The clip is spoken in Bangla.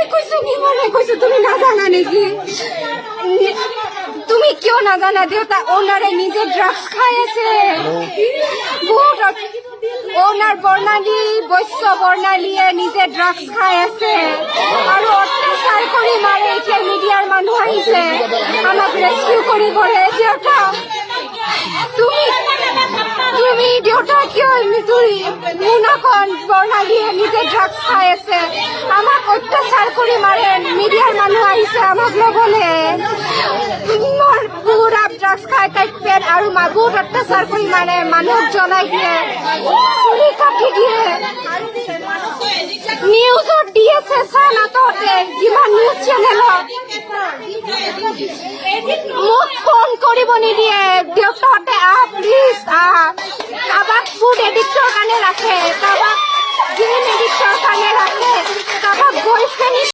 মই কৈছো কি মনে কৈছো তুমি নাজানা নেকি? তুমি কিয় নাজানা দেউতা ওনাৰে নিজে ড্ৰাগছ খাই আছে। বহুত ওনাৰ বৰ্ণালী বৈশ্য বৰ্ণালীয়ে নিজে ড্ৰাগছ খাই আছে। আৰু অত্যাচাৰ কৰি মাৰে এতিয়া মিডিয়াৰ মানুহ আহিছে। আমাক ৰেস্কিউ কৰিবলৈ দেউতা। তুমি দেউতা কিয় তুমি মুনাখন বৰ্ণালীয়ে নিজে ড্ৰাগছ খাই আছে আমাক অত্যাচাৰ কৰি মাৰে, মিডিয়াৰ মানুহ আহিছে আমাক ল'বলৈ। মোৰ পুৰা ড্ৰাগছ খাই তাইক পেট আৰু বহুত অত্যাচাৰ কৰি মাৰে, মানুহক জ্বলাই দিয়ে চুলি কাটি দিয়ে। নিউজত দি আছে চান আঁতৰতে যিমান নিউজ চেনেলত। মোক ফোন কৰিব নিদিয়ে, দেউতাহঁতে আহ প্লিজ আহ। ফুড এডিক্টৰ রাখে তারপর কাৰোবাক গেম এডিক্টৰ রাখে তারপর বয়ফ্ৰেণ্ড